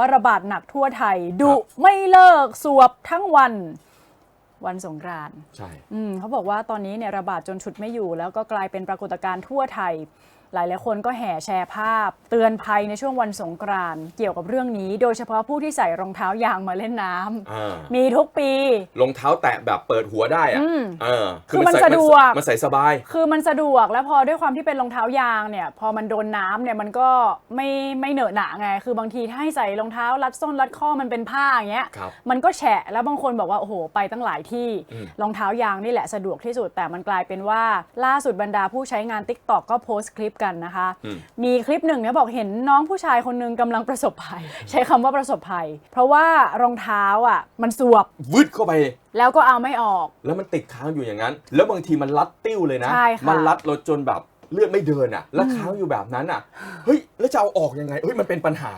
ว่าระบาดหนักทั่วไทยดุไม่เลิกสวบทั้งวันวันสงกรานต์ใช่อืมเขาบอกว่าตอนนี้เนี่ยระบาดจนฉุดไม่อยู่ แล้วก็กลายเป็นปรากฏการณ์ทั่วไทย หลายหลายๆคนก็แห่แชร์ภาพ เตือนภัยในช่วงวันสงกรานต์เกี่ยวกับเรื่องนี้ โดยเฉพาะผู้ที่ใส่รองเท้ายางมาเล่นน้ำอ่า มีทุกปี รองเท้าแตะแบบเปิดหัวได้อะอืมเออคือมันใสะดวก มันใส่สบาย คือมันสะดวกแล้วพอด้วยความที่เป็นรองเท้ายางเนี่ย พอมันโดนน้ำเนี่ยมันก็ไม่ไม่เหนอะหนะไง คือบางทีถ้าให้ใส่รองเท้ารัดส้นรัดข้อมันเป็นผ้าอย่างเงี้ยครับมันก็แฉะแล้วบางคนบอกว่าโอ้โหไปตั้งหลายที่อืม รองเท้ายางนี่แหละสะดวกที่สุดแต่มันกลายเป็นว่า ล่าสุดบรรดาผู้ใช้งาน t ิ k t o k ก็โพสต์คลิปกันนะคะอืมมีคลิปหนึ่งเนี่ยบอกเห็นน้องผู้ชายคนหนึงกำลังประสบภัย ใช้คำว่าประสบภัย เพราะว่ารองเท้าอะ มันสวบวืดเข้าไป แล้วก็เอาไม่ออก แล้วมันติดค้างอยู่อย่างนั้น แล้วบางทีมันรัดติ้วเลยนะใช่ค่ะมันรัดเราจนแบบเลือดไม่เดินอะ แล้วค้างอยู่แบบนั้นอะเฮ้ยแล้วจะเอาออกยังไงเฮ้ยมันเป็นปัญหา